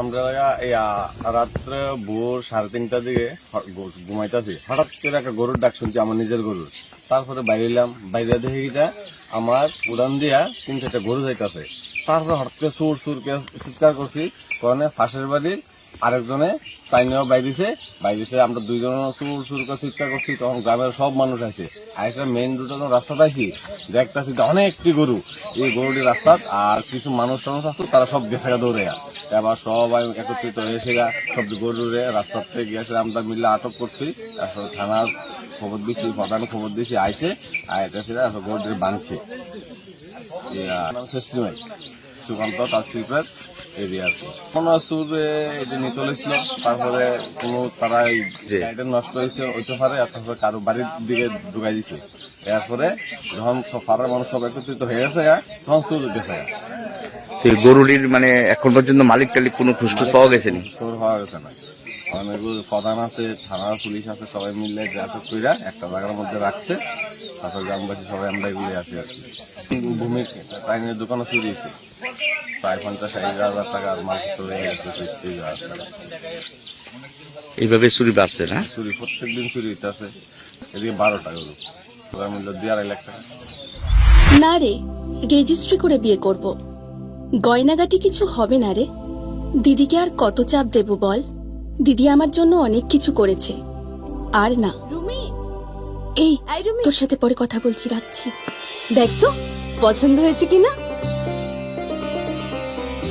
আমরা রাত্রে ভোর সাড়ে তিনটার দিকে ঘুমাইতেছি। হঠাৎ করে একটা গরুর ডাক শুনছি, আমার নিজের গরুর। তারপরে বাইরে এলাম, বাইরে দেখিটা আমার উড়ান দিয়া তিন চারটা গরু যাইতেছে। তারপরে হঠাৎ করে সুর সুর করে চিৎকার করছি কারণে ফাঁসের বাড়ির আরেকজনে টাইনেও বাইরেছে বাইরেছে আমরা দুইজন সুর সুর করে চিৎকার করছি তখন গ্রামের সব মানুষ আছে আইসা মেইন রুটে যখন রাস্তা পাইছি দেখতেছি অনেকটি গরু। এই গরুটি রাস্তা আর কিছু মানুষ টানুষ আসতো তারা সব গেছে দৌড়ে। এবার সবাই একত্রিত হয়েছে গা সব গরুরে রাস্তার থেকে গিয়েছে আমরা মিলে আটক করছি। তারপর থানার খবর দিচ্ছি প্রধান খবর দিচ্ছি আইসে আইতেছে গরুটি বাঁধছে ইয়া, নাম হচ্ছে সিমাই সুকান্ত তার শিল্পের এরিয়া আর কি। কোনো সুরে এটা নিয়ে চলেছিল তারপরে কোনো তারা। গাড়িটা নষ্ট হয়েছে ওইটা পারে আর তারপরে কারও বাড়ির দিকে ঢুকাই দিছে। এরপরে যখন পাড়ার মানুষ সব একত্রিত হয়ে গেছে তখন সুর। তো এই গরুটির মানে এখন পর্যন্ত মালিক টালিক কোনো খুঁজটুজ পাওয়া গেছে নি? সুর হওয়া গেছে না। অনেকগুলো প্রধান আছে থানার পুলিশ আছে সবাই মিলে আটক কইরা একটা জায়গার মধ্যে রাখছে। তারপর গ্রামবাসী সবাই আমরা এগুলি আছি আর কি। ভূমি টাইনের দোকানে চুরি হয়েছে। প্রায় পঞ্চাশ ষাট হাজার টাকার মাল চলে গেছে ফিস্টি আছে এইভাবে চুরি বাড়ছে না? চুরি প্রত্যেক দিন চুরি হইতে আছে এদিকে বারো টাকা গরু মূল্য দুই আড়াই লাখ টাকা। না রে রেজিস্ট্রি করে বিয়ে করব। গয়নাগাটি কিছু হবে না রে। দিদিকে আর কত চাপ দেব বল? দিদি আমার জন্য অনেক কিছু করেছে। আর না। রুমি! এই এই তোর সাথে পরে কথা বলছি রাখছি। দেখ তো পছন্দ হয়েছে কিনা?